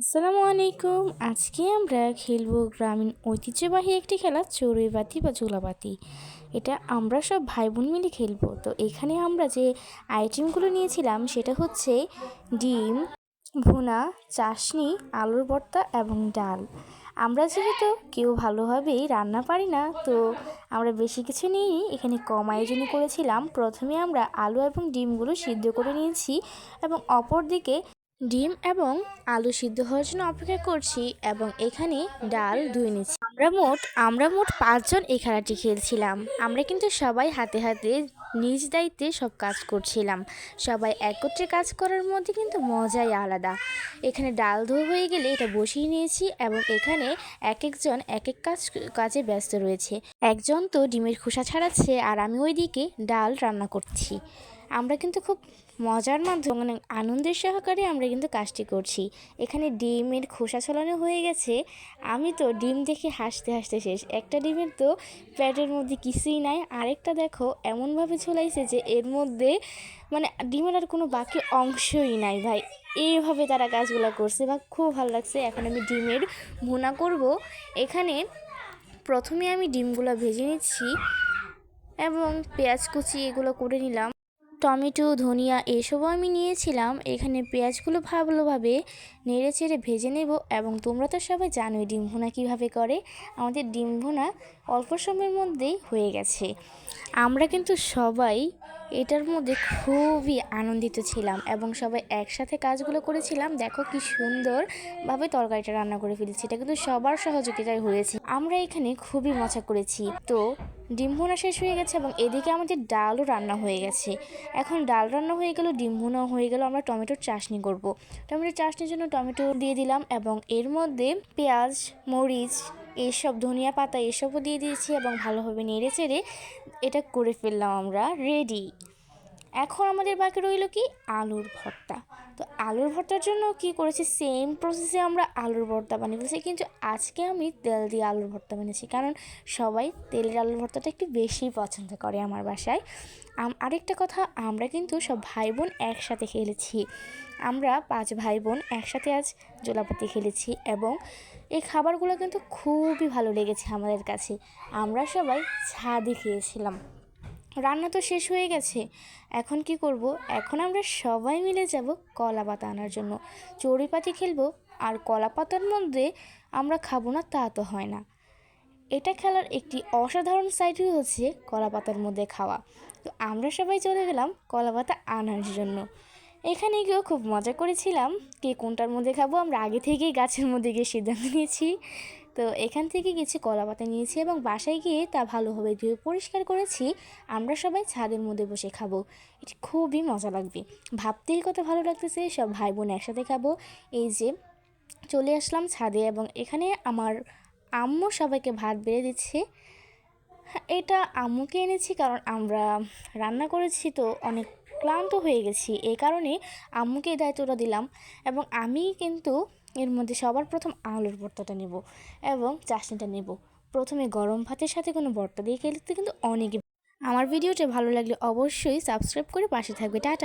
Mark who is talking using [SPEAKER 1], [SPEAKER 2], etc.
[SPEAKER 1] আসসালামু আলাইকুম। আজকে আমরা খেলব গ্রামীণ ঐতিহ্যবাহী একটি খেলা, চড়ুইবাতি বা ঝোলাবাতি। এটা আমরা সব ভাই বোন মিলে খেলব। তো এখানে আমরা যে আইটেমগুলো নিয়েছিলাম, সেটা হচ্ছে ডিম, ভুনা, চাশনি, আলুর ভর্তা এবং ডাল। আমরা যেহেতু কেউ ভালোভাবেই রান্না পারি না, তো আমরা বেশি কিছু নিইনি এখানে কম আয়োজন করেছিলাম। প্রথমে আমরা আলু এবং ডিমগুলো সিদ্ধ করে নিয়েছি এবং অপর দিকে ডিম এবং আলু সিদ্ধ হওয়ার জন্য অপেক্ষা করছি এবং এখানে ডাল ধুয়ে নিচ্ছি। আমরা মোট আমরা মোট পাঁচজন এই খেলাটি খেলছিলাম। আমরা কিন্তু সবাই হাতে হাতে নিজ দায়িত্বে সব কাজ করছিলাম। সবাই একত্রে কাজ করার মধ্যে কিন্তু মজাই আলাদা। এখানে ডাল ধোয়া হয়ে গেলে এটা বসিয়ে নিয়েছি এবং এখানে এক একজন এক এক কাজ, কাজে ব্যস্ত রয়েছে। একজন তো ডিমের খোসা ছাড়াচ্ছে আর আমি ওইদিকে ডাল রান্না করছি। আমরা কিন্তু খুব মজার মাধ্যমে মানে আনন্দের সহকারে আমরা কিন্তু কাজটি করছি। এখানে ডিমের খোসা ছড়ানো হয়ে গেছে। আমি তো ডিম দেখে হাসতে হাসতে শেষ। একটা ডিমের তো প্যাটের মধ্যে কিছুই নাই। আরেকটা দেখো, এমনভাবে ঝোলাইছে যে এর মধ্যে মানে ডিমের আর কোনো বাকি অংশই নাই ভাই। এইভাবে তারা কাজগুলো করছে বা খুব ভালো লাগছে। এখন আমি ডিমের ভুনা করব। এখানে প্রথমে আমি ডিমগুলো ভেজে নিচ্ছি এবং পেঁয়াজ কুচি এগুলো করে নিলাম। টমেটো, ধনিয়া এসবও আমি নিয়েছিলাম। এখানে পেঁয়াজগুলো ভালোভাবে নেড়ে চেড়ে ভেজে নেব এবং তোমরা তো সবাই জানোই ডিম ভুনা কীভাবে করে। আমাদের ডিম ভুনা অল্প সময়ের মধ্যেই হয়ে গেছে। আমরা কিন্তু সবাই এটার মধ্যে খুবই আনন্দিত ছিলাম এবং সবাই একসাথে কাজগুলো করেছিলাম। দেখো কি সুন্দরভাবে তরকারিটা রান্না করে ফেলেছি। এটা কিন্তু সবার সহযোগিতায় হয়েছে। আমরা এখানে খুবই মজা করেছি। তো ডিম ভুনা শেষ হয়ে গেছে এবং এদিকে আমাদের ডালও রান্না হয়ে গেছে। এখন ডাল রান্না হয়ে গেল ডিম ভুনাও হয়ে গেল, আমরা টমেটোর চাশনি করব। টমেটোর চাশনির জন্য টমেটো দিয়ে দিলাম এবং এর মধ্যে পেঁয়াজ, মরিচ এইসব ধনিয়া পাতা এসবও দিয়ে দিয়েছি এবং ভালোভাবে নেড়ে চেড়ে এটা করে ফেললাম আমরা রেডি এখন আমাদের বাকি রইল কি আলুর ভর্তা। তো আলুর ভর্তার জন্য কি করেছি? সেম প্রসেসে আমরা আলুর ভর্তা বানিয়ে ফেলেছি। কিন্তু আজকে আমি তেল দিয়ে আলুর ভর্তা বানিয়েছি। কারণ সবাই তেলের আলুর ভর্তাটা একটু বেশি পছন্দ করে আমার বাসায়। আরেকটা কথা, আমরা কিন্তু সব ভাই বোন একসাথে খেলেছি। আমরা পাঁচ ভাই বোন একসাথে আজ জোলাপাতি খেলেছি এবং এই খাবারগুলো কিন্তু খুবই ভালো লেগেছে আমাদের কাছে। আমরা সবাই ছাদে খেয়েছিলাম। রান্না তো শেষ হয়ে গেছে। এখন কি করব? এখন আমরা সবাই মিলে যাব কলা পাতা আনার জন্য। চড়ুইপাতি খেলব, আর কলা পাতার মধ্যে আমরা খাব না তা তো হয় না। এটা খেলার একটি অসাধারণ সাইডই হচ্ছে কলা পাতার মধ্যে খাওয়া। তো আমরা সবাই চলে গেলাম কলা পাতা আনার জন্য। এখানে গিয়েও খুব মজা করেছিলাম। কে কোনটার মধ্যে খাব? আমরা আগে থেকেই গাছের মধ্যে গিয়ে সিদ্ধান্ত নিয়েছি। তো এখান থেকে কিছু কলা পাতা নিয়েছি এবং বাসায় গিয়ে তা ভালোভাবে ধুয়ে পরিষ্কার করেছি। আমরা সবাই ছাদের মধ্যে বসে খাব। এটি খুবই মজা লাগবে। ভাবতেই কত ভালো লাগতেছে সব ভাই বোন একসাথে খাব। এই যে চলে আসলাম ছাদে এবং এখানে আমার আম্মু সবাইকে ভাত বেড়ে দিচ্ছে। হ্যাঁ, এটা আম্মুকে এনেছি কারণ আমরা রান্না করেছি তো অনেক ক্লান্ত হয়ে গেছি। এই কারণে আম্মুকে দায়িত্বটা দিলাম এবং আমি কিন্তু এর মধ্যে সবার প্রথম আলুর ভর্তাটা নেব এবং চাশনিটা নেব। প্রথমে গরম ভাতের সাথে কোনো ভর্তা দিয়ে খেলতে কিন্তু অনেকই আমার ভিডিওটা ভালো লাগলে অবশ্যই সাবস্ক্রাইব করে পাশে থাকবে। টাটা।